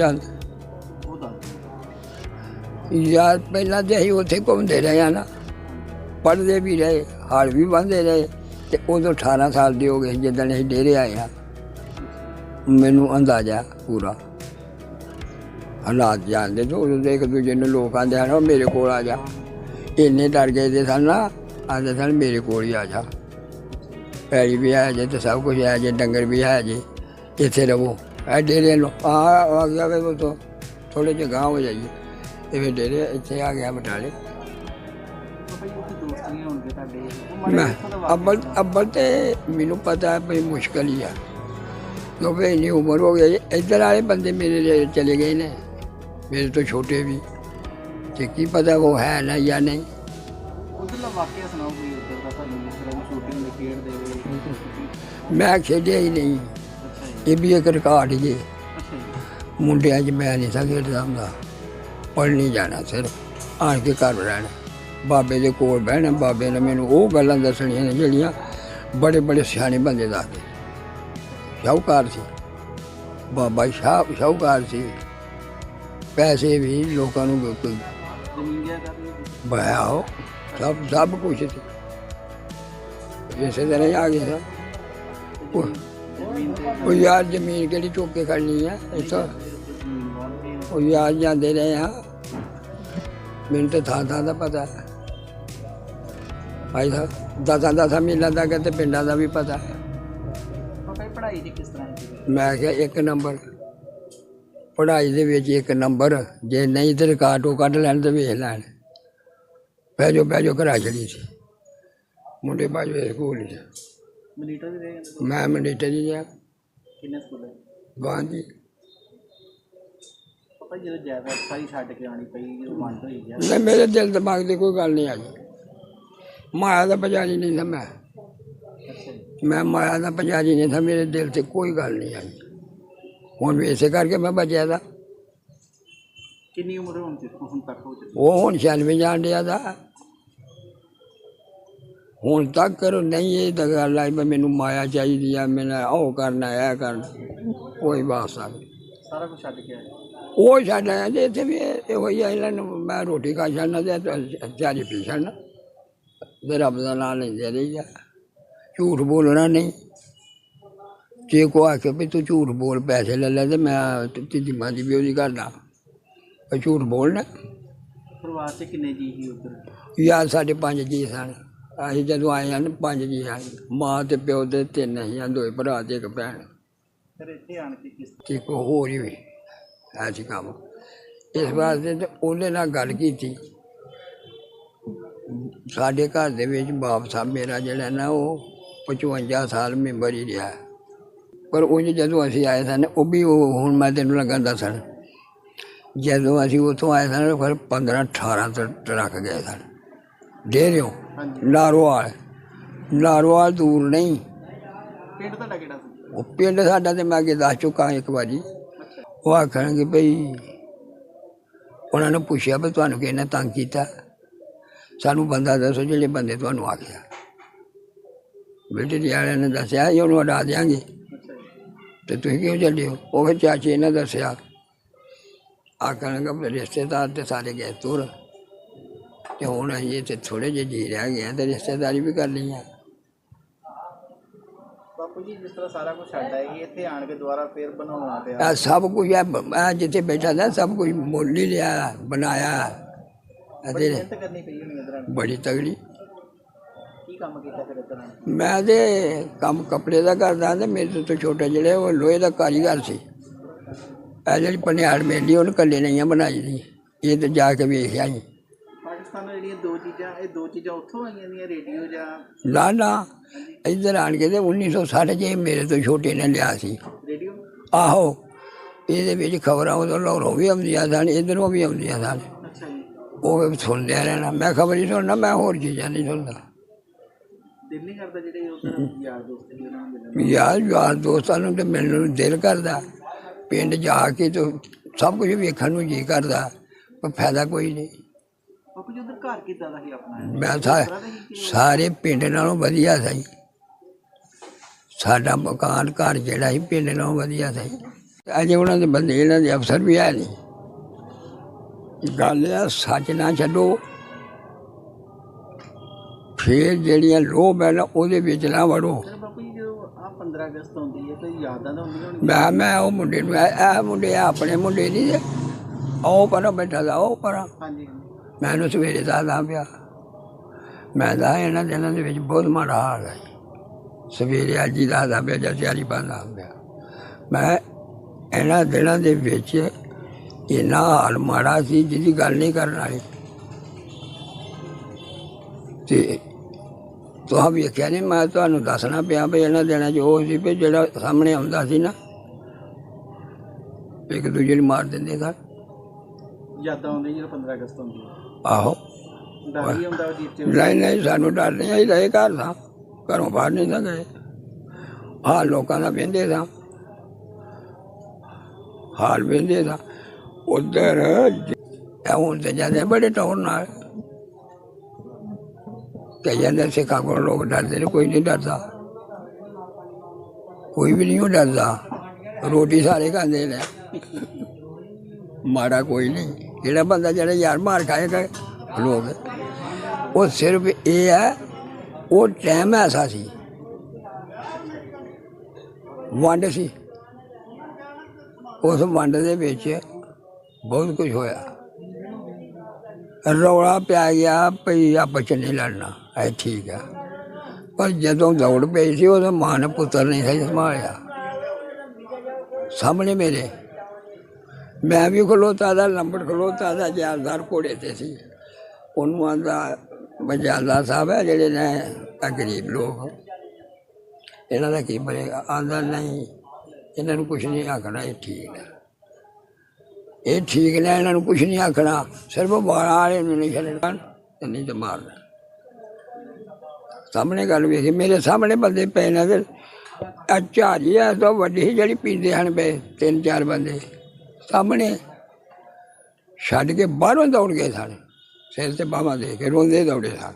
ਬੋਲਣ ਯਾਰ, ਪਹਿਲਾਂ ਤੇ ਅਸੀਂ ਉੱਥੇ ਘੁੰਮਦੇ ਰਹੇ ਆ ਨਾ। ਪੜਦੇ ਵੀ ਰਹੇ, ਹਾਲ ਵੀ ਬੰਦੇ ਰਹੇ। ਤੇ ਉਦੋਂ 18 ਸਾਲ ਦੇ ਹੋ ਗਏ ਜਦੋਂ ਅਸੀਂ ਡੇਰੇ ਆਏ ਆ। ਮੈਨੂੰ ਅੰਦਾਜ਼ਾ ਪੂਰਾ। ਹਾਲਾਤ ਜਾਣਦੇ ਤੋਂ ਉਦੋਂ ਦੇ ਇੱਕ ਦੂਜੇ ਨੂੰ ਲੋਕ ਆਂਦੇ ਹਨ, "ਉਹ ਮੇਰੇ ਕੋਲ ਆ ਜਾ। ਇੰਨੇ ਡਰ ਗਏ ਤੇ ਸਨ ਨਾ, ਆਂਦੇ ਸਨ, ਮੇਰੇ ਕੋਲ ਹੀ ਆ ਜਾ। ਪੈਲੀ ਵੀ ਹੈ ਜੇ ਤੇ ਸਭ ਕੁਝ ਹੈ ਜੇ, ਡੰਗਰ ਵੀ ਹੈ ਜੇ, ਇੱਥੇ ਰਵੋ ਇਹ ਡੇਰੇ ਨੂੰ ਆ ਆ ਗਿਆ ਵੇ ਤੋਂ ਥੋੜੇ ਜਿਹੇ ਗਾਂਹ ਹੋ ਜਾਈਏ ਤੇ ਫਿਰ ਡੇਰੇ ਇੱਥੇ ਆ ਗਿਆ ਬਟਾਲੇ ਉਹ ਮੈਂ ਅੱਬਲ। ਅੱਬਲ ਤੇ ਮੈਨੂੰ ਪਤਾ ਹੈ ਵੀ ਮੁਸ਼ਕਲ ਹੀ ਆ ਕਿਉਂਕਿ ਇੰਨੀ ਉਮਰ ਹੋ ਗਈ। ਇੱਧਰ ਵਾਲੇ ਬੰਦੇ ਮੇਰੇ ਲਈ ਚਲੇ ਗਏ ਨੇ ਮੇਰੇ ਤੋਂ ਛੋਟੇ ਵੀ ਤੇ ਕੀ ਪਤਾ ਉਹ ਹੈ ਨਾ ਜਾਂ ਨਹੀਂ ਉੱਧਰਲਾ ਵਾਕਿਆ ਸੁਣਾਓ ਕੋਈ ਉੱਧਰ ਦਾ ਤੁਹਾਨੂੰ ਜਿਸ ਤਰ੍ਹਾਂ ਸ਼ੂਟਿੰਗ ਦੇ ਖੇਡਦੇ ਮੈਂ ਖੇਡਿਆ ਹੀ ਨਹੀਂ ਇਹ ਵੀ ਇੱਕ ਰਿਕਾਰਡ ਹੀ ਹੈ ਮੁੰਡਿਆਂ 'ਚ ਮੈਂ ਨਹੀਂ ਸੀ ਖੇਡਦਾ ਹੁੰਦਾ ਪੜ੍ਹ ਨਹੀਂ ਜਾਣਾ ਸਿਰਫ। ਆਣ ਕੇ ਘਰ ਰਹਿਣਾ। ਬਾਬੇ ਦੇ ਕੋਲ ਬਹਿਣਾ। ਬਾਬੇ ਨੇ ਮੈਨੂੰ ਉਹ ਗੱਲਾਂ ਦੱਸਣੀਆਂ ਨੇ ਜਿਹੜੀਆਂ ਬੜੇ ਬੜੇ ਸਿਆਣੇ ਬੰਦੇ ਦੱਸਦੇ। ਸ਼ਾਹੂਕਾਰ ਸੀ। ਬਾਬਾ ਸ਼ਾਹ ਸ਼ਾਹੂਕਾਰ ਸੀ। ਪੈਸੇ ਵੀ ਲੋਕਾਂ ਨੂੰ ਕੋਈ ਹੋ ਸਭ ਸਭ ਕੁਝ ਸੀ। ਇਸੇ ਤਰ੍ਹਾਂ ਆ ਗਿਆ ਉਹ- ਉਹ ਯਾਰ ਜ਼ਮੀਨ ਕਿਹੜੀ ਚੁੱਕ ਕੇ ਖੜਨੀ ਹੈ ਜ਼ਮੀਨ ਵਾਂਦੇ ਉਹ ਯਾਰ ਜਾਂਦੇ ਰਹੇ ਆ। ਮੈਨੂੰ ਤਾਂ ਥਾਂ ਥਾਂ ਦਾ ਪਤਾ। ਹੈ ਭਾਈ ਸਾਹਿਬ ਦਸਾਂ ਦਸਾਂ ਮਹੀਨਾ ਦਾ ਤੇ ਪਿੰਡਾਂ ਦਾ ਵੀ ਪਤਾ। ਹੈ ਇਹ ਪੜ੍ਹਾਈ ਦੀ ਕਿਸ ਤਰ੍ਹਾਂ ਦੀ ਮੈਂ ਕਿਹਾ ਇੱਕ ਨੰਬਰ। ਪੜ੍ਹਾਈ ਦੇ ਵਿੱਚ ਇੱਕ ਨੰਬਰ। ਜੇ ਨਹੀਂ ਤੇ ਰਿਕਾਰਡ ਉਹ ਕੱਢ ਲੈਣ ਤੇ ਵੇਖ ਲੈਣ। ਬਹਿ ਜਾਓ ਬਹਿ ਜਾਓ ਘਰਾਂ ਚਲੀ ਸੀ। ਮੁੰਡੇ ਬਾਜੋ ਸਕੂਲ ਚ। ਰਹੇ ਜਾਂਦੇ ਮੈਂ ਮੰਡੀਟਰ ਜੀ ਆ। ਕਿੰਨੇ ਸਕੂਲ ਗਾਂਧੀ ਪਾਪਾ ਜਦੋਂ ਜ਼ਿਆਦਾ ਸਾਰੀ ਛੱਡ ਕੇ ਆਣੀ ਪਈ ਜਦੋਂ ਬੰਦ ਹੋਈ ਗਿਆ। ਨਹੀਂ ਮੇਰੇ ਦਿਲ ਦਿਮਾਗ ਦੀ ਕੋਈ ਗੱਲ ਨਹੀਂ ਆਈ ਮਾਇਆ ਦਾ ਪੁਜਾਰੀ ਨਹੀਂ ਸੀ ਮੈਂ। ਜੀ। ਮੈਂ ਮਾਇਆ ਦਾ ਪੁਜਾਰੀ ਨਹੀਂ ਸੀ ਮੇਰੇ ਦਿਲ ਤੇ ਕੋਈ ਗੱਲ ਨਹੀਂ ਆਈ ਹੁਣ ਵੀ ਇਸੇ ਕਰਕੇ ਮੈਂ ਬਚਿਆ ਦਾ। ਕਿੰਨੀ ਉਮਰ ਹੋਣ ਤੇ ਹੁਣ ਤੱਕ ਹੋ ਚੁੱਕੀ? ਉਹ ਹੁਣ 96 ਜਾਣ ਡਿਆ ਦਾ। ਹੁਣ ਤੱਕ ਕਰੋ ਨਹੀਂ ਇਹ ਤਾਂ ਗੱਲ ਆਈ ਵੀ ਮੈਨੂੰ ਮਾਇਆ ਚਾਹੀਦੀ ਆ ਮੈਨੂੰ ਉਹ ਕਰਨਾ ਇਹ ਕਰਨਾ ਕੋਈ ਵਾਸਤਾ ਨਹੀਂ। ਸਾਰਾ ਕੁਝ ਛੱਡ ਕੇ ਆਏ? ਉਹ ਛੱਡ ਆਇਆ ਤੇ ਇੱਥੇ ਵੀ ਇਹ ਹੀ ਆ ਇਹਨਾਂ ਨੂੰ ਮੈਂ ਰੋਟੀ ਖਾ ਛੱਡਣਾ ਤੇ ਚਾਰੀ ਪੀ ਛੱਡਣਾ। ਤੇ ਰੱਬ ਦਾ ਨਾਮ ਲੈਂਦੇ ਰਹੀ ਜਾ ਝੂਠ ਬੋਲਣਾ ਨਹੀਂ। ਜੇ ਕੋ ਆ ਕੇ ਵੀ ਤੂੰ ਝੂਠ ਬੋਲ ਪੈਸੇ ਲੈ ਲੈ ਤੇ ਮੈਂ ਤੇਰੀ ਮਾਂ ਦੀ ਵੀ ਉਹਦੀ ਕਰਦਾ। ਝੂਠ ਬੋਲਣਾ। ਪਰਿਵਾਰ 'ਚ ਕਿੰਨੇ ਜੀ ਸੀ ਉੱਧਰ? ਯਾਰ ਸਾਡੇ ਪੰਜ ਜੀ ਸਨ। ਅਸੀਂ ਜਦੋਂ ਆਏ ਹਨ ਪੰਜ ਜੀ ਹਨ ਮਾਂ ਤੇ ਪਿਓ ਦੇ ਤਿੰਨ ਅਸੀਂ ਦੋਏ ਭਰਾ ਤੇ ਇੱਕ ਭੈਣ। ਫਿਰ ਇੱਥੇ ਆਣ ਕੇ ਕਿਸ ਤੇ ਕੋ ਹੋਰ ਹੀ ਵੀ ਐਸੀ ਕੰਮ। ਇਸ ਵਾਸਤੇ ਤੇ ਉਹਨੇ ਨਾਲ ਗੱਲ ਕੀਤੀ। ਸਾਡੇ ਘਰ ਦੇ ਵਿੱਚ ਬਾਪ ਸਾਹਿਬ ਮੇਰਾ ਜਿਹੜਾ ਨਾ ਉਹ 55 ਸਾਲ ਮੈਂਬਰ ਹੀ ਰਿਹਾ। ਪਰ ਉਹ ਜਦੋਂ ਅਸੀਂ ਆਏ ਸਨ ਉਹ ਵੀ ਉਹ ਹੁਣ ਮੈਂ ਤੈਨੂੰ ਲੱਗਾ ਦੱਸਣ। ਜਦੋਂ ਅਸੀਂ ਉੱਥੋਂ ਆਏ ਸਨ ਫਿਰ 15 18 ਟ- ਟਰੱਕ ਗਏ ਸਨ। ਡੇਰਿਓ। ਹਾਂਜੀ। ਨਾਰੋਵਾਲ ਨਾਰੋਵਾਲ ਦੂਰ ਨਹੀਂ। ਪਿੰਡ ਤੁਹਾਡਾ ਕਿਹੜਾ ਸੀ? ਉਹ ਪਿੰਡ ਸਾਡਾ ਤੇ ਮੈਂ ਅੱਗੇ ਦੱਸ ਚੁੱਕਾ ਇੱਕ ਵਾਰੀ। ਉਹ ਆਖਣਗੇ ਭਈ ਉਹਨਾਂ ਨੂੰ ਪੁੱਛਿਆ ਵੀ ਤੁਹਾਨੂੰ ਕਿਹਨੇ ਤੰਗ ਕੀਤਾ? ਸਾਨੂੰ ਬੰਦਾ ਦੱਸੋ ਜਿਹੜੇ ਬੰਦੇ ਤੁਹਾਨੂੰ ਆਖਿਆ। ਬੇਟੇ ਵਾਲਿਆਂ ਨੇ ਦੱਸਿਆ ਜੀ ਉਹਨੂੰ ਹਟਾ ਦਿਆਂਗੇ। ਤੇ ਤੁਸੀਂ ਕਿਉਂ ਚੱਲੇ ਹੋ? ਉਹ ਫਿਰ ਚਾਚੇ ਨੇ ਦੱਸਿਆ। ਆਖਣਗੇ ਰਿਸ਼ਤੇਦਾਰ ਤੇ ਸਾਰੇ ਗਏ ਤੁਰ। ਤੇ ਹੁਣ ਅਸੀਂ ਇੱਥੇ ਥੋੜੇ ਜਿਹੇ ਜੀ ਰਹਿ ਗਏ ਹਾਂ ਤੇ ਰਿਸ਼ਤੇਦਾਰੀ ਵੀ ਕਰ ਲਈ ਆ ਬਾਪੂ ਜੀ ਜਿਸ ਤਰ੍ਹਾਂ ਸਾਰਾ ਕੁਝ ਛੱਡ ਆਏ ਇੱਥੇ ਆਣ ਕੇ ਦੁਬਾਰਾ ਫੇਰ ਬਣਾਉਣਾ ਪਿਆ ਇਹ ਸਭ ਕੁਝ ਹੈ ਮੈਂ ਜਿੱਥੇ ਬੈਠਾ था ਸਭ ਕੁਝ ਮੁੱਲ ਹੀ ਲਿਆ ਬਣਾਇਆ। ਬੜੀ ਅਤੇ ਮਿਹਨਤ ਕਰਨੀ ਪਈ ਹੋਣੀ ਇਧਰ ਬੜੀ ਤਗੜੀ। ਕੀ ਕੰਮ ਕੀਤਾ ਫਿਰ ਇਧਰ? ਮੈਂ ਤੇ ਕੰਮ ਕੱਪੜੇ ਦਾ ਕਰਦਾ ਤੇ ਮੇਰੇ ਤੋਂ ਛੋਟਾ ਜਿਹੜਾ ਉਹ ਲੋਹੇ ਦਾ ਕਾਰੀਗਰ ਸੀ। ਇਹ ਜਿਹੜੀ ਪਨਿਆੜ ਮੇਲੀ ਉਹਨੇ ਕੱਲੇ ਨਹੀਂ ਬਣਾਈ ਦੀ ਇਹ ਤੇ ਜਾ ਕੇ ਵੇਖਿਆ ਜੀ ਨਾਲ ਜਿਹੜੀਆਂ ਦੋ ਚੀਜ਼ਾਂ ਇਹ ਦੋ ਚੀਜ਼ਾਂ ਉੱਥੋਂ ਆਈਆਂ ਦੀਆਂ ਰੇਡੀਓ ਜਾਂ ਨਾ ਨਾ ਇੱਧਰ ਆਣ ਕੇ ਤੇ 1960 ਜੇ ਮੇਰੇ ਤੋਂ ਛੋਟੇ ਨੇ ਲਿਆ ਸੀ। ਰੇਡੀਓ? ਆਹੋ ਇਹਦੇ ਵਿੱਚ ਖਬਰਾਂ ਉਦੋਂ ਲਾਹੌਰੋਂ ਵੀ ਆਉਂਦੀਆਂ ਸਨ ਇੱਧਰੋਂ ਵੀ ਆਉਂਦੀਆਂ ਸਨ। ਅੱਛਾ ਜੀ। ਉਹ ਸੁਣਦਿਆ ਰਹਿਣਾ। ਮੈਂ ਖਬਰ ਨਹੀਂ ਸੁਣਨਾ ਮੈਂ ਹੋਰ ਚੀਜ਼ਾਂ ਨਹੀਂ ਸੁਣਦਾ। ਦਿਲ ਨਹੀਂ ਕਰਦਾ ਜਿਹੜੇ ਉਧਰ ਯਾਰ ਦੋਸਤ ਨੇ ਉਹਨਾਂ ਨੂੰ ਮਿਲਣ ਯਾਰ ਯਾਰ ਦੋਸਤਾਂ ਨੂੰ ਤੇ ਮਿਲਣ ਨੂੰ ਦਿਲ ਕਰਦਾ। ਪਿੰਡ ਜਾ ਕੇ ਤੇ ਸਭ ਕੁਝ ਵੇਖਣ ਨੂੰ ਜੀ ਕਰਦਾ ਪਰ ਫਾਇਦਾ ਕੋਈ ਨਹੀਂ। ਬਾਪੂ ਜੀ ਉਧਰ ਘਰ ਕਿੱਦਾਂ ਦਾ ਸੀ ਆਪਣਾ ਮੈਂ ਸਾ- ਸਾਰੇ ਪਿੰਡ ਨਾਲੋਂ ਵਧੀਆ ਸੀ ਸਾਡਾ ਮਕਾਨ ਘਰ ਜਿਹੜਾ ਸੀ ਪਿੰਡ ਨਾਲੋਂ ਵਧੀਆ ਸੀ ਅਜੇ ਉਹਨਾਂ ਦੇ ਬੰਦੇ ਇਹਨਾਂ ਦੇ ਅਫਸਰ ਵੀ ਹੈ ਨਹੀਂ। ਗੱਲ ਆ ਸੱਚ ਨਾ ਛੱਡੋ। ਫੇਰ ਜਿਹੜੀਆਂ ਲੋਭ ਹੈ ਨਾ ਉਹਦੇ ਵਿੱਚ ਨਾ ਵੜੋ। ਫਿਰ ਬਾਪੂ ਜੀ ਜਦੋਂ ਆ 15 ਅਗਸਤ ਆਉਂਦੀ ਹੈ ਤਾਂ ਯਾਦਾਂ ਤਾਂ ਹੁੰਦੀਆਂ ਹੋਣਗੀਆਂ ਮੈਂ ਮੈਂ ਉਹ ਮੁੰਡੇ ਨੂੰ ਇਹ ਇਹ ਮੁੰਡੇ ਆਪਣੇ ਮੁੰਡੇ ਨਹੀਂ ਜੇ ਉਹ ਪਰਾਂ ਬੈਠਾ ਦਾ ਉਹ ਪਰਾਂ। ਹਾਂਜੀ ਹਾਂਜੀ। ਮੈਂ ਉਹਨੂੰ ਸਵੇਰੇ ਦੱਸਦਾ ਪਿਆ। ਮੈਂ ਦਾ ਇਹਨਾਂ ਦਿਨਾਂ ਦੇ ਵਿੱਚ ਬਹੁਤ ਮਾੜਾ ਹਾਲ ਹੈ। ਸਵੇਰੇ ਅੱਜ ਹੀ ਦੱਸਦਾ ਪਿਆ ਜਦ ਤਿਆਰੀ ਬੰਦਾ ਪਿਆ। ਮੈਂ ਇਹਨਾਂ ਦਿਨਾਂ ਦੇ ਵਿੱਚ ਇੰਨਾ ਹਾਲ ਮਾੜਾ ਸੀ, ਜਿਹਦੀ ਗੱਲ ਨਹੀਂ ਕਰਨ ਵਾਲੀ। ਤੇ ਤੁਹਾਂ ਵੇਖਿਆ ਨਹੀਂ ਮੈਂ ਤੁਹਾਨੂੰ ਦੱਸਣਾ ਪਿਆ ਵੀ ਇਹਨਾਂ ਦਿਨਾਂ 'ਚ ਉਹ ਸੀ ਵੀ ਜਿਹੜਾ ਸਾਹਮਣੇ ਆਉਂਦਾ ਸੀ ਨਾ, ਇੱਕ ਦੂਜੇ ਨੂੰ ਮਾਰ ਦਿੰਦੇ ਸਨ। ਯਾਦਾਂ ਆਉਂਦੀਆਂ ਜਦੋਂ 15 ਅਗਸਤ ਆਉਂਦੀ ਹੈ। ਆਹੋ। ਡਰ ਵੀ ਹੁੰਦਾ ਜੀਤੇ ਨਹੀਂ ਨਹੀਂ ਸਾਨੂੰ ਡਰ ਨਹੀਂ ਅਸੀਂ ਰਹੇ ਘਰ ਸਾਂ। ਘਰੋਂ ਬਾਹਰ ਨਹੀਂ ਤਾਂ ਗਏ। ਹਾਲ ਲੋਕਾਂ ਦਾ ਵਹਿੰਦੇ ਸਾਂ। ਹਾਲ ਵਹਿੰਦੇ ਸਾਂ। ਉਧਰ ਹੁਣ ਤੇ ਜਾਂਦੇ ਬੜੇ ਟੌਰ ਨਾਲ। ਕਈ ਜਾਂਦੇ ਸਿੱਖਾਂ ਕੋਲ ਲੋਕ ਡਰਦੇ ਨੇ ਕੋਈ ਨਹੀਂ ਡਰਦਾ। ਕੋਈ ਵੀ ਨਹੀਂ ਉਹ ਡਰਦਾ। ਰੋਟੀ ਸਾਰੇ ਖਾਂਦੇ ਨੇ। ਮਾੜਾ ਕੋਈ ਨਹੀਂ। ਜਿਹੜਾ ਬੰਦਾ ਜਿਹੜਾ ਯਾਰ ਮਾਰ ਖਾਏਗਾ ਲੋਕ, ਉਹ ਸਿਰਫ ਇਹ ਹੈ, ਉਹ ਟਾਈਮ ਐਸਾ ਸੀ। ਵੰਡ ਸੀ। ਉਸ ਵੰਡ ਦੇ ਵਿੱਚ ਬਹੁਤ ਕੁਝ ਹੋਇਆ। ਰੌਲਾ ਪਿਆ ਗਿਆ ਭਈ ਆਪਸ 'ਚ ਨਹੀਂ ਲੜਨਾ, ਇਹ ਠੀਕ ਆ। ਪਰ ਜਦੋਂ ਦੌੜ ਪਈ ਸੀ ਉਦੋਂ ਮਾਂ ਨੇ ਪੁੱਤਰ ਨਹੀਂ ਸੀ ਸੰਭਾਲਿਆ। ਸਾਹਮਣੇ ਮੇਰੇ ਮੈਂ ਵੀ ਖਲੋਤਾ ਦਾ, ਲੰਬੜ ਖਲੋਤਾ ਦਾ ਜਾਰਦਾਰ ਘੋੜੇ ਤੇ ਸੀ। ਉਹਨੂੰ ਆਂਦਾ ਬਜਾਲਾ ਸਾਹਿਬ ਹੈ ਜਿਹੜੇ ਨੇ ਆਹ ਗਰੀਬ ਲੋਕ ਇਹਨਾਂ ਦਾ ਕੀ ਬਣੇਗਾ? ਆਂਦਾ, ਨਹੀਂ, ਇਹਨਾਂ ਨੂੰ ਕੁਝ ਨਹੀਂ ਆਖਣਾ, ਇਹ ਠੀਕ ਹੈ ਇਹ ਠੀਕ ਨੇ, ਇਹਨਾਂ ਨੂੰ ਕੁਝ ਨਹੀਂ ਆਖਣਾ। ਸਿਰਫ ਬਾਲਾਂ ਵਾਲੇ ਨੂੰ ਨਹੀਂ ਛੱਡਣਾ ਤੇ ਨਹੀਂ ਤੇ ਮਾਰਨਾ। ਸਾਹਮਣੇ ਗੱਲ ਵੇਖੀ, ਮੇਰੇ ਸਾਹਮਣੇ ਬੰਦੇ ਪਏ ਨੇ ਤੇ ਆ ਝਾਰੀ ਤੋਂ ਵੱਡੀ ਜਿਹੜੀ ਪੀਂਦੇ ਹਨ ਪਏ ਤਿੰਨ ਚਾਰ ਬੰਦੇ। ਸਾਹਮਣੇ ਛੱਡ ਕੇ ਬਾਹਰੋਂ ਦੌੜ ਗਏ ਸਨ। ਸਿਰ ਤੇ ਬਾਹਾਂ ਦੇ ਕੇ ਰੋਂਦੇ ਦੌੜੇ ਸਨ।